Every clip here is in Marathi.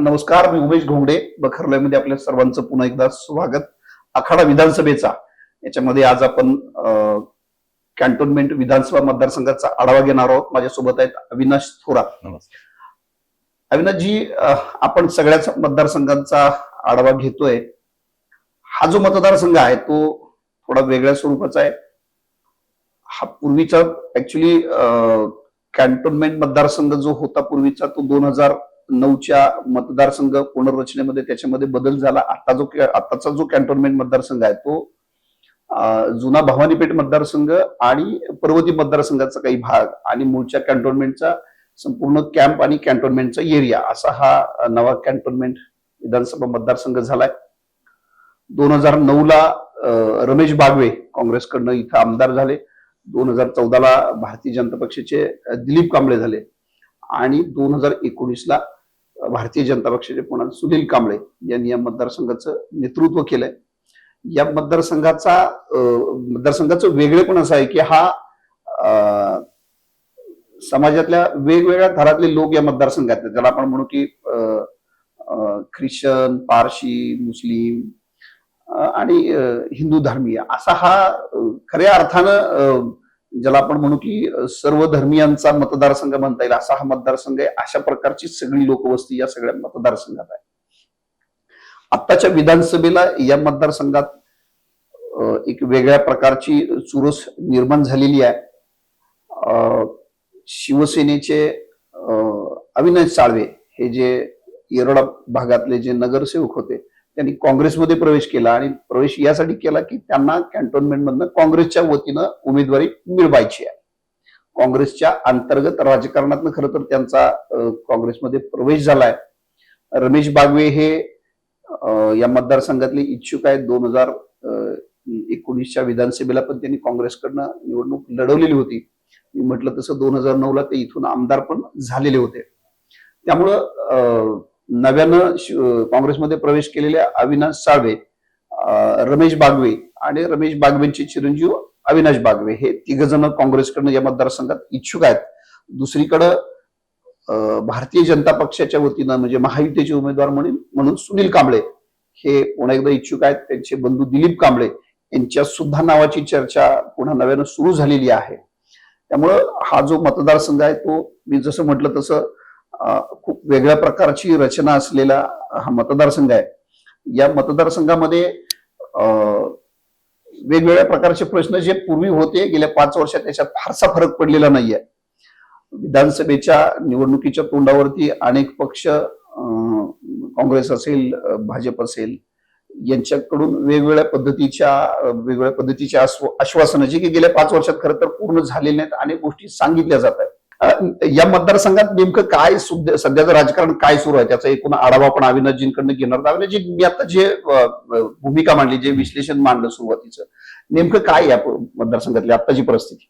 नमस्कार मी उमेश घोंगडे बखरलयमध्ये आपल्या सर्वांचं पुन्हा एकदा स्वागत. आखाडा विधानसभेचा याच्यामध्ये आज आपण कॅन्टोन्मेंट विधानसभा मतदारसंघाचा आढावा घेणार आहोत. माझ्यासोबत आहेत अविनाश थोरात. अविनाशजी आपण सगळ्याच मतदारसंघांचा आढावा घेतोय. हा जो मतदारसंघ आहे तो थोडा वेगळ्या स्वरूपाचा आहे. हा पूर्वीचा ऍक्च्युली कॅन्टोन्मेंट मतदारसंघ जो होता पूर्वीचा तो दोन हजार नऊच्या मतदारसंघ पुनर्रचनेमध्ये त्याच्यामध्ये बदल झाला. आता जो आताचा जो कॅन्टोन्मेंट मतदारसंघ आहे तो जुना भवानीपेठ मतदारसंघ आणि पर्वती मतदारसंघाचा काही भाग आणि मूळच्या कॅन्टोन्मेंटचा संपूर्ण कॅम्प आणि कॅन्टोन्मेंटचा एरिया असा हा नवा कॅन्टोन्मेंट विधानसभा मतदारसंघ झालाय. दोन हजार नऊ ला रमेश बागवे काँग्रेसकडनं इथं आमदार झाले. दोन हजार चौदाला भारतीय जनता पक्षाचे दिलीप कांबळे झाले. आणि दोन हजार एकोणीसला भारतीय जनता पक्षाचे पुन्हा सुनील कांबळे यांनी या मतदारसंघाचं नेतृत्व केलंय या मतदारसंघाचा मतदारसंघाचं वेगळेपण असं आहे की हा समाजातल्या वेगवेगळ्या थरातले लोक या मतदारसंघात आहेत. ज्याला आपण म्हणू की ख्रिश्चन पारशी मुस्लिम आणि हिंदू धर्मीय असा हा खऱ्या अर्थानं ज्याला आपण म्हणू की सर्व धर्मियांचा मतदारसंघ म्हणता येईल असा हा मतदारसंघ आहे. अशा प्रकारची सगळी लोकवस्ती या सगळ्या मतदारसंघात आहे. आत्ताच्या विधानसभेला या मतदारसंघात एक वेगळ्या प्रकारची चुरस निर्माण झालेली आहे. अं, शिवसेनेचे अं, अविनाश साळवे हे जे येरडा भागातले जे नगरसेवक होते त्यांनी काँग्रेसमध्ये प्रवेश केला आणि प्रवेश यासाठी केला की त्यांना कॅन्टोन्मेंटमधनं काँग्रेसच्या वतीनं उमेदवारी मिळवायची आहे. काँग्रेसच्या अंतर्गत राजकारणातनं खरं तर त्यांचा काँग्रेसमध्ये प्रवेश झालाय. रमेश बागवे हे या मतदारसंघातले इच्छुक आहेत. दोन हजार एकोणीसच्या विधानसभेला पण त्यांनी काँग्रेसकडनं निवडणूक लढवलेली होती. मी म्हटलं तसं दोन हजार नऊ ला ते इथून आमदार पण झालेले होते. त्यामुळं अं, नव्यानं काँग्रेसमध्ये प्रवेश केलेल्या अविनाश साळवे रमेश बागवे आणि रमेश बागवेंचे चिरंजीव अविनाश बागवे हे तिघ जण काँग्रेसकडनं या मतदारसंघात इच्छुक आहेत. दुसरीकडं भारतीय जनता पक्षाच्या वतीनं म्हणजे महायुतीचे उमेदवार म्हणून म्हणून सुनील कांबळे हे पुन्हा एकदा इच्छुक आहेत. त्यांचे बंधू दिलीप कांबळे यांच्या सुद्धा नावाची चर्चा पुन्हा नव्यानं सुरू झालेली आहे. त्यामुळं हा जो मतदारसंघ आहे तो मी जसं म्हटलं तसं खूप वेगळ्या प्रकारची रचना असलेला हा मतदारसंघ आहे. या मतदारसंघामध्ये वेगवेगळ्या प्रकारचे प्रश्न जे पूर्वी होते गेल्या पाच वर्षात त्याच्यात फारसा फरक पडलेला नाहीये. विधानसभेच्या निवडणुकीच्या तोंडावरती अनेक पक्ष अं, काँग्रेस असेल भाजप असेल यांच्याकडून वेगवेगळ्या पद्धतीच्या वेगवेगळ्या पद्धतीच्या आश्वासनं जे की गेल्या पाच वर्षात खरं तर पूर्ण झालेले नाहीत अनेक गोष्टी सांगितल्या जात आहेत. या मतदारसंघात नेमकं काय सध्याचं राजकारण काय सुरू आहे? त्याचा एकूण आढावा आपण अविनाशजींकडनं घेणार आहोत. अविनाशजी मी आता जे भूमिका मांडली जे विश्लेषण मांडलं सुरुवातीचं नेमकं काय या मतदारसंघातली आत्ताची परिस्थिती?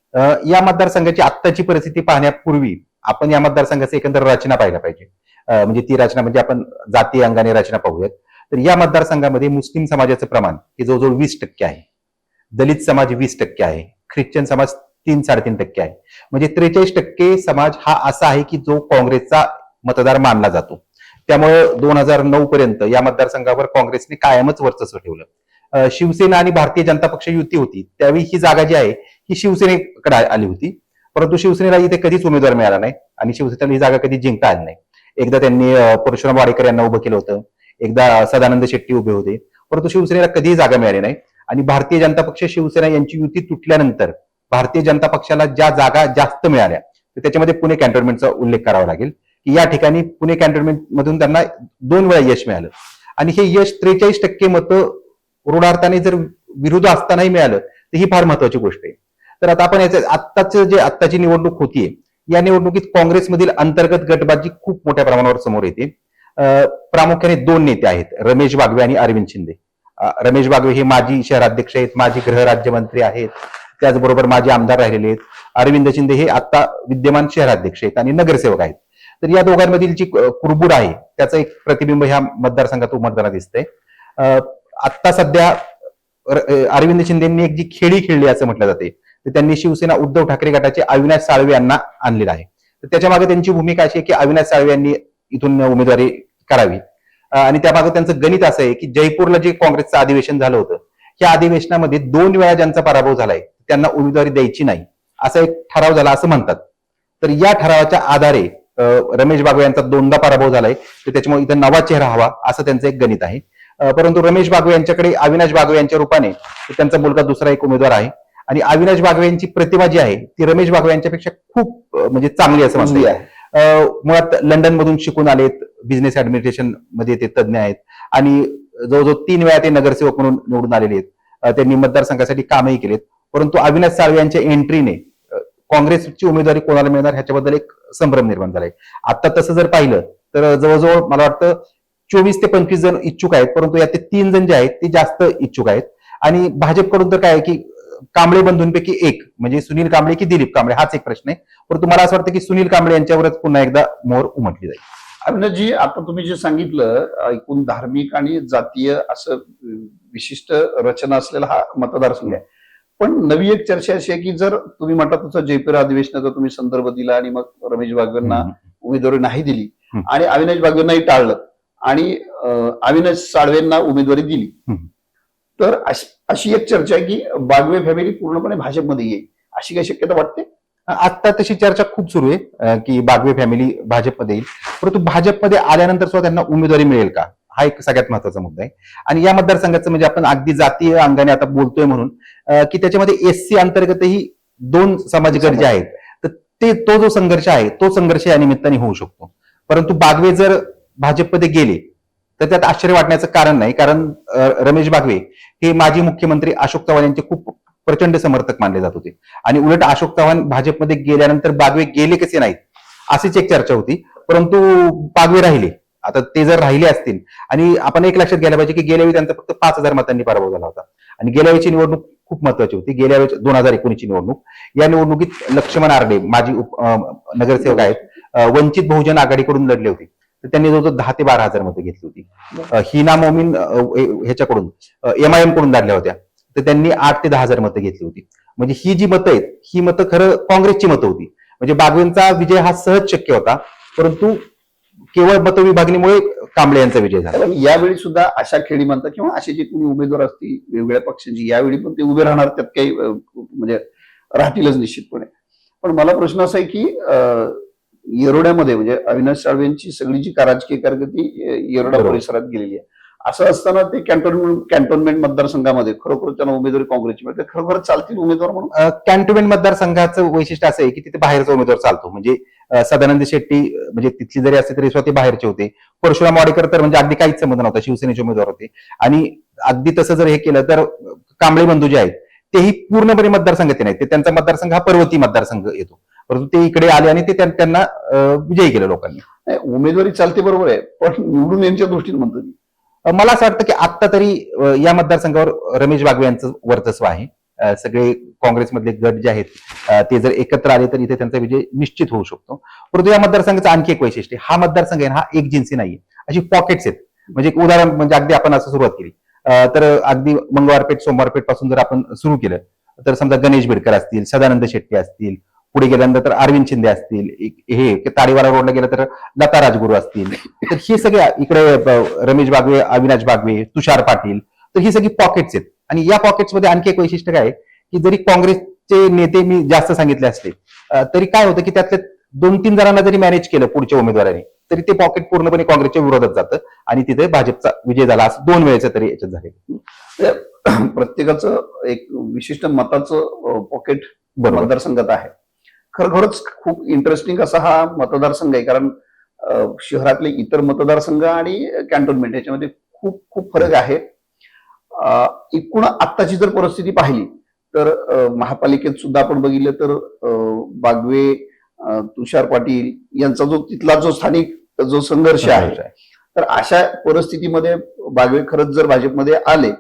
या मतदारसंघाची आत्ताची परिस्थिती पाहण्यापूर्वी आपण या मतदारसंघाची एकंदर रचना पाहायला पाहिजे. म्हणजे ती रचना म्हणजे आपण जाती अंगाने रचना पाहूयात. तर या मतदारसंघामध्ये मुस्लिम समाजाचं प्रमाण हे जवळजवळ वीस टक्के आहे. दलित समाज वीस टक्के आहे. ख्रिश्चन समाज तीन साडेतीन टक्के आहे. म्हणजे त्रेचाळीस टक्के समाज हा असा आहे की जो काँग्रेसचा मतदार मानला जातो. त्यामुळे दोन हजार नऊ पर्यंत या मतदारसंघावर काँग्रेसने कायमच वर्चस्व ठेवलं. शिवसेना आणि भारतीय जनता पक्ष युती होती. त्यावेळी ही जागा जी आहे ही शिवसेनेकडे आली होती. परंतु शिवसेनेला इथे कधीच उमेदवार मिळाला नाही आणि शिवसेनेला ही जागा कधी जिंकता आली नाही. एकदा त्यांनी परशुराम वाडेकर यांना उभं केलं होतं. एकदा सदानंद शेट्टी उभे होते. परंतु शिवसेनेला कधीही जागा मिळाली नाही. आणि भारतीय जनता पक्ष शिवसेना यांची युती तुटल्यानंतर भारतीय जनता पक्षाला ज्या जागा जास्त मिळाल्या तर त्याच्यामध्ये पुणे कॅन्टोन्मेंटचा उल्लेख करावा लागेल. की या ठिकाणी पुणे कॅन्टोन्मेंट मधून त्यांना दोन वेळा यश मिळालं. आणि हे यश त्रेचाळीस टक्के मतं ऋणार्थाने जर विरुद्ध असतानाही मिळालं तर ही फार महत्वाची गोष्ट आहे. तर आता आपण याचं आत्ताच जे आत्ताची निवडणूक होतीये या निवडणुकीत काँग्रेसमधील अंतर्गत गटबाजी खूप मोठ्या प्रमाणावर समोर येते. प्रामुख्याने दोन नेते आहेत रमेश बागवे आणि अरविंद शिंदे. रमेश बागवे हे माजी शहराध्यक्ष आहेत माजी गृह राज्यमंत्री आहेत. त्याचबरोबर माजी आमदार राहिलेले आहेत. अरविंद शिंदे हे आता विद्यमान शहराध्यक्ष आहेत आणि नगरसेवक आहेत. तर या दोघांमधील जी कुरबुड कुरबुर आहे त्याचं एक प्रतिबिंब ह्या मतदारसंघात उमटताना दिसतंय. अं, सध्या अरविंद शिंदेंनी एक जी खेळी खेळली असं म्हटलं जाते तर त्यांनी शिवसेना उद्धव ठाकरे गटाचे अविनाश साळवे यांना आणलेलं आहे. तर त्याच्यामागे त्यांची भूमिका अशी आहे की अविनाश साळवे यांनी इथून उमेदवारी करावी. आणि त्यामागे त्यांचं गणित असं आहे की जयपूरला जे काँग्रेसचं अधिवेशन झालं होतं या अधिवेशनामध्ये दोन वेळा ज्यांचा पराभव झालाय त्यांना उमेदवारी द्यायची नाही. असा एक ठराव झाला असं म्हणतात. तर या ठरावाच्या आधारे रमेश बागवे यांचा दोनदा पराभव झालाय. तर त्याच्यामुळे इथं नवा चेहरा हवा असं त्यांचं एक गणित आहे. परंतु रमेश बागवे यांच्याकडे अविनाश बागवे यांच्या रूपाने त्यांचा मुलगा दुसरा एक उमेदवार आहे. आणि अविनाश बागवे यांची प्रतिमा जी आहे ती रमेश बागवे यांच्यापेक्षा खूप म्हणजे चांगली असं म्हणता. अं, मुळात लंडन मधून शिकून आलेत बिझनेस ऍडमिनिस्ट्रेशनमध्ये ते तज्ज्ञ आहेत. आणि जवळजवळ तीन वेळा ते नगरसेवक म्हणून निवडून आलेले आहेत. त्यांनी मतदारसंघासाठी कामही केलेत. परंतु अविनाश साळवे यांच्या एंट्रीने काँग्रेसची उमेदवारी कोणाला मिळणार ह्याच्याबद्दल एक संभ्रम निर्माण झालाय. आता तसं जर पाहिलं तर जवळजवळ मला वाटतं चोवीस ते पंचवीस जण इच्छुक आहेत परंतु यात ते तीन जण जे आहेत ते जास्त इच्छुक आहेत. आणि भाजपकडून तर काय आहे की कांबळे बंधूंपैकी एक म्हणजे सुनील कांबळे की दिलीप कांबळे हाच एक प्रश्न आहे. परंतु मला असं वाटतं की सुनील कांबळे यांच्यावरच पुन्हा एकदा मोहर उमटली जाईल. अविनाशजी आता तुम्ही जे सांगितलं एकूण धार्मिक आणि जातीय असं विशिष्ट रचना असलेला हा मतदारसंघ आहे. पण नवी एक चर्चा अशी आहे की जर तुम्ही म्हणता तसं जयपूर अधिवेशनाचा तुम्ही संदर्भ दिला आणि मग रमेश बागवेंना उमेदवारी नाही दिली. आणि अविनाश बागवेंनाही टाळलं आणि अविनाश साळवेंना उमेदवारी दिली. तर अश- एक चर्चा आहे की बागवे फॅमिली पूर्णपणे भाजपमध्ये येईल. अशी काही शक्यता वाटते? आता तशी चर्चा खूप सुरू आहे की बागवे फॅमिली भाजपमध्ये येईल. परंतु भाजपमध्ये आल्यानंतर सुद्धा त्यांना उमेदवारी मिळेल का? हा एक सगळ्यात महत्त्वाचा मुद्दा आहे. आणि या मतदारसंघाचं म्हणजे आपण अगदी जातीय अंगाने आता बोलतोय म्हणून की त्याच्यामध्ये एससी अंतर्गतही दोन समाजगट जे आहेत. तर ते तो जो संघर्ष आहे तो संघर्ष या निमित्ताने होऊ शकतो. परंतु बागवे जर भाजपमध्ये गेले तर त्यात आश्चर्य वाटण्याचं कारण नाही. कारण रमेश बागवे हे माजी मुख्यमंत्री अशोक चव्हाण यांचे खूप प्रचंड समर्थक मानले जात होते. आणि उलट अशोक चव्हाण भाजपमध्ये गेल्यानंतर बागवे गेले कसे नाहीत अशीच एक चर्चा होती. परंतु बागवे राहिले. आता ते जर राहिले असतील आणि आपण एक लक्षात घ्यायला पाहिजे की गेल्या वेळी त्यांचा फक्त पाच हजार मतांनी पराभव झाला होता. आणि गेल्या वेळीची निवडणूक खूप महत्वाची होती. गेल्या वेळी दोन हजार एकोणीसची निवडणूक. या निवडणुकीत लक्ष्मण आरडे माजी उप- नगरसेवक आहेत वंचित बहुजन आघाडीकडून लढले होते. तर त्यांनी जवळजवळ दहा ते बारा हजार मतं घेतली होती. हिना मोमीन एम आय एमकडून लढल्या होत्या. तर त्यांनी आठ ते दहा हजार मतं घेतली होती. म्हणजे ही जी मतं आहेत ही मतं खरं काँग्रेसची मतं होती. म्हणजे बागवेंचा विजय हा सहज शक्य होता. परंतु केवळ मतविभागणीमुळे कांबळे यांचा विजय झाला. यावेळी सुद्धा अशा खेळी म्हणतात किंवा असे जे कोणी उमेदवार असतील वेगवेगळ्या पक्षांची यावेळी पण ते उभे राहणार त्यात काही म्हणजे राहतीलच निश्चितपणे. पण मला प्रश्न असा आहे की येरोड्यामध्ये म्हणजे अविनाश साळवेंची सगळी जी राजकीय कारकिर्दी येरोडा. परिसरात गेलेली आहे. असं असताना ते कॅन्टोन्मेंट कॅन्टोन्मेंट मतदारसंघामध्ये खरोखर त्यांना उमेदवारी काँग्रेसची मिळते. खरोखर चालतील उमेदवार म्हणून? कॅन्टोन्मेंट मतदारसंघाचं वैशिष्ट्य असं आहे की तिथे बाहेरचा उमेदवार चालतो. म्हणजे सदानंद शेट्टी म्हणजे तिथली जरी असली तरी स्वतः बाहेरचे होते. परशुराम वाडेकर तर म्हणजे अगदी काहीच संबंध नव्हता. शिवसेनेचे उमेदवार होते. आणि अगदी तसं जर हे केलं तर कांबळे बंधू जे आहेत तेही पूर्णपणे मतदारसंघात नाही ते त्यांचा मतदारसंघ हा पर्वती मतदारसंघ येतो. परंतु ते इकडे आले आणि ते त्यां- त्यांना विजयी केलं लोकांनी. उमेदवारी चालते बरोबर आहे. पण निवडून यांच्या दृष्टीने म्हणतो मला असं वाटतं की आता तरी या मतदारसंघावर रमेश बागवे यांचं वर्चस्व आहे. सगळे काँग्रेसमधले गट जे आहेत ते जर एकत्र आले तर इथे त्यांचा विजय निश्चित होऊ शकतो. परंतु या मतदारसंघाचं आणखी एक वैशिष्ट्य हा मतदारसंघ आहे हा एक जिन्सी नाहीये. अशी पॉकेट्स आहेत. म्हणजे एक उदाहरण म्हणजे अगदी आपण असं सुरुवात केली. तर अगदी मंगळवारपेठ सोमवारपेठपासून जर आपण सुरू केलं तर समजा गणेश बिडकर असतील सदानंद शेट्टी असतील पुढे गेल्यानंतर तर अरविंद शिंदे असतील हे ताडीवाला रोडला गेलं तर लता राजगुरू असतील. तर हे सगळे इकडे रमेश बागवे अविनाश बागवे तुषार पाटील तर ही सगळी पॉकेट्स आहेत. आणि या पॉकेट्समध्ये आणखी एक वैशिष्ट्य काय आहे, की जरी काँग्रेसचे नेते मी जास्त सांगितले असले अं, तरी काय होतं की त्यातल्या दोन तीन जणांना जरी मॅनेज केलं पुढच्या उमेदवारांनी तरी ते पॉकेट पूर्णपणे काँग्रेसच्या विरोधात जातं आणि तिथे भाजपचा विजय झाला असं दोन वेळेचं तरी याच्यात झाले प्रत्येकाचं एक विशिष्ट मताचं पॉकेट मतदारसंघात आहे. खरोखरच खूप इंटरेस्टिंग असा हा मतदारसंघ आहे. कारण शहरातले इतर मतदारसंघ आणि कॅन्टोन्मेंट याच्यामध्ये खूप खूप फरक आहे. एकूण आत्ताची जर परिस्थिती पाहिली तर महापालिकेत सुद्धा आपण बघितलं तर बागवे तुषार पाटील यांचा जो तिथला जो स्थानिक जो संघर्ष आहे. तर अशा परिस्थितीमध्ये बागवे खरंच जर भाजपमध्ये आले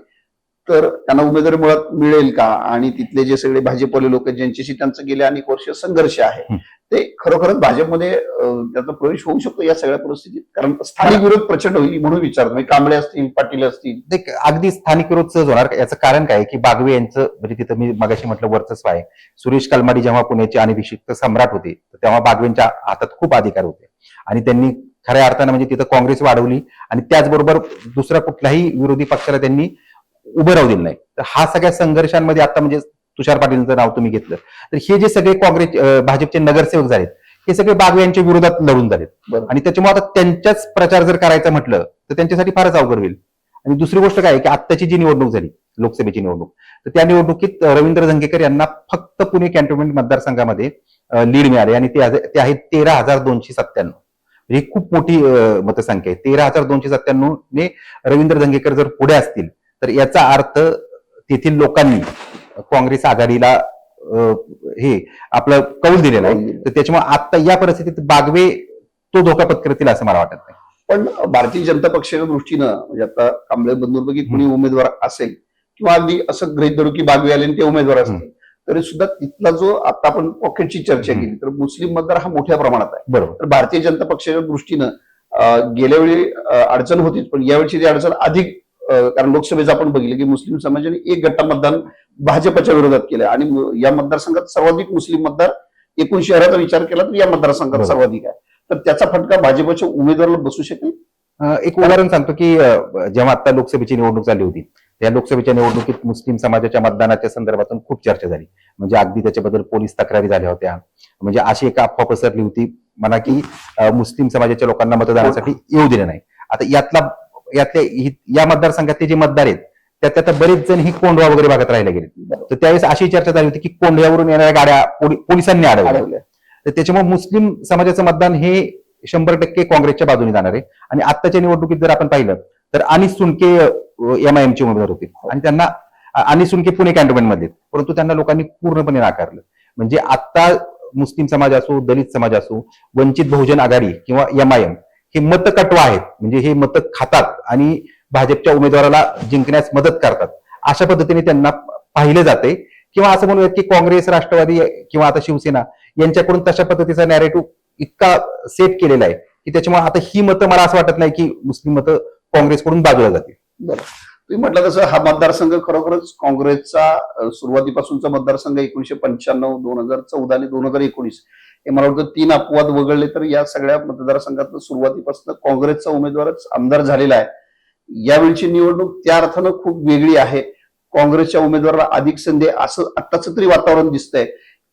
तर त्यांना उमेदवारी मुळात मिळेल का? आणि तिथले जे सगळे भाजपवाले लोक ज्यांच्याशी त्यांचं गेले अनेक वर्ष संघर्ष आहे. ते खरोखरच भाजपमध्ये त्याचा प्रवेश होऊ शकतो या सगळ्या परिस्थितीत? कारण स्थानिक विरोध प्रचंड होईल म्हणून विचारतो. म्हणजे कांबळे असतील पाटील असतील. अगदी स्थानिक विरोध सहज होणार. याचं कारण काय की बागवे यांचं म्हणजे तिथं मी मगाशी म्हटलं वर्चस्व आहे. सुरेश कलमाडी जेव्हा पुण्याचे अनभिषिक्त सम्राट होते तेव्हा बागवेंच्या हातात खूप अधिकार होते. आणि त्यांनी खऱ्या अर्थानं म्हणजे तिथं काँग्रेस वाढवली. आणि त्याचबरोबर दुसऱ्या कुठल्याही विरोधी पक्षाला त्यांनी उभं राहू दिलं नाही. तर हा सगळ्या संघर्षांमध्ये आता म्हणजे तुषार पाटीलचं नाव तुम्ही घेतलं. तर हे जे सगळे काँग्रेस भाजपचे नगरसेवक झालेत हे सगळे बागवे यांच्या विरोधात लढून झालेत. आणि त्याच्यामुळे आता त्यांच्याच प्रचार जर करायचा म्हटलं तर त्यांच्यासाठी फारच अवघड होईल. आणि दुसरी गोष्ट काय की आत्ताची जी निवडणूक झाली लोकसभेची निवडणूक तर त्या निवडणुकीत रवींद्र धंगेकर यांना फक्त पुणे कॅन्टोन्मेंट मतदारसंघामध्ये लीड मिळाले आणि ते आहे- तेरा हजार दोनशे सत्त्याण्णव. ही खूप मोठी मतसंख्या आहे. तेरा हजार दोनशे सत्त्याण्णव ने रवींद्र धंगेकर जर पुढे असतील तर याचा अर्थ तेथील लोकांनी काँग्रेस आघाडीला हे आपलं कौल दिलेलं आहे. तर त्याच्यामुळे आता या परिस्थितीत बागवे तो धोका पत्करतील असं मला वाटत नाही. पण भारतीय जनता पक्षाच्या दृष्टीनं म्हणजे आता कांबळे बंधूंपैकी कुणी उमेदवार असेल किंवा अगदी असं गृहित धरू की बागवे आले ते उमेदवार असतील तरी सुद्धा तिथला जो आता आपण पॉकेटची चर्चा. केली तर मुस्लिम मतदार हा मोठ्या प्रमाणात आहे. बरोबर. तर भारतीय जनता पक्षाच्या दृष्टीनं गेल्या वेळी अडचण होतीच पण यावेळची ती अडचण अधिक कारण लोकसभेचं आपण बघितलं की मुस्लिम समाजाने एक गट्टा मतदान भाजपच्या विरोधात केलं आणि या मतदारसंघात सर्वाधिक मुस्लिम मतदार एकूण शहराचा विचार केला तर या मतदारसंघात बरोबर. सर्वाधिक आहे. तर त्याचा फटका भाजपच्या उमेदवाराला बसू शकेल? एक उदाहरण सांगतो की जेव्हा आता लोकसभेची निवडणूक झाली होती त्या लोकसभेच्या निवडणुकीत मुस्लिम समाजाच्या मतदानाच्या संदर्भातून खूप चर्चा झाली. म्हणजे अगदी त्याच्याबद्दल पोलीस तक्रारी झाल्या होत्या. म्हणजे अशी एक अफवा पसरली होती म्हणा की मुस्लिम समाजाच्या लोकांना मतदानासाठी येऊ दिले नाही. आता यातला यातल्या हि- या मतदारसंघातले जे मतदार आहेत त्यात आता बरेच जण ही कोंडवा वगैरे भागात राहिले गेले तर त्यावेळेस अशी चर्चा झाली होती की कोंढव्यावरून येणाऱ्या गाड्या पोलि- पोलिसांनी अडवल्या. तर त्याच्यामुळे मुस्लिम समाजाचं मतदान हे शंभर टक्के काँग्रेसच्या बाजूने जाणार आहे. आणि आत्ताच्या निवडणुकीत जर आपण पाहिलं तर अनिस सुनके एमआयएमचे उमेदवार होते. आणि त्यांना अनिस सुनके पुणे कॅन्टोन्मेंटमध्ये परंतु त्यांना लोकांनी पूर्णपणे नाकारलं. म्हणजे आता मुस्लिम समाज असो दलित समाज असो वंचित बहुजन आघाडी किंवा एमआयएम हे मतकटव आहेत. म्हणजे हे मत खातात आणि भाजपच्या उमेदवाराला जिंकण्यास मदत करतात. अशा पद्धतीने त्यांना पाहिले जाते. किंवा असं म्हणूयात की काँग्रेस राष्ट्रवादी किंवा आता शिवसेना यांच्याकडून तशा पद्धतीचा नॅरेटिव्ह इतका सेट केलेला आहे की त्याच्यामुळे आता ही मतं मला असं वाटत नाही की मुस्लिम मतं काँग्रेसकडून बाजूला जातील. बरं. तुम्ही म्हटलं तसं हा मतदारसंघ खरोखरच काँग्रेसचा सुरुवातीपासूनचा मतदारसंघ एकोणीशे पंच्याण्णव दोन हजार चौदा आणि दोन हजार एकोणीस. हे मला वाटतं तीन अपवाद वगळले तर या सगळ्या मतदारसंघात सुरुवातीपासून काँग्रेसचा उमेदवारच आमदार झालेला आहे. यावेळची निवडणूक त्या अर्थानं खूप वेगळी आहे. काँग्रेसच्या उमेदवाराला अधिक संधी असं आत्ताच तरी वातावरण दिसतंय.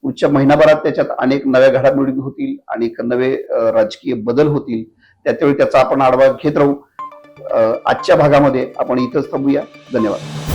पुढच्या महिनाभरात त्याच्यात अनेक नव्या घडामोडी होतील अनेक नवे राजकीय बदल होतील. त्यावेळी त्याचा आपण आढावा घेत राहू. आजच्या भागामध्ये आपण इथंच थांबूया. धन्यवाद.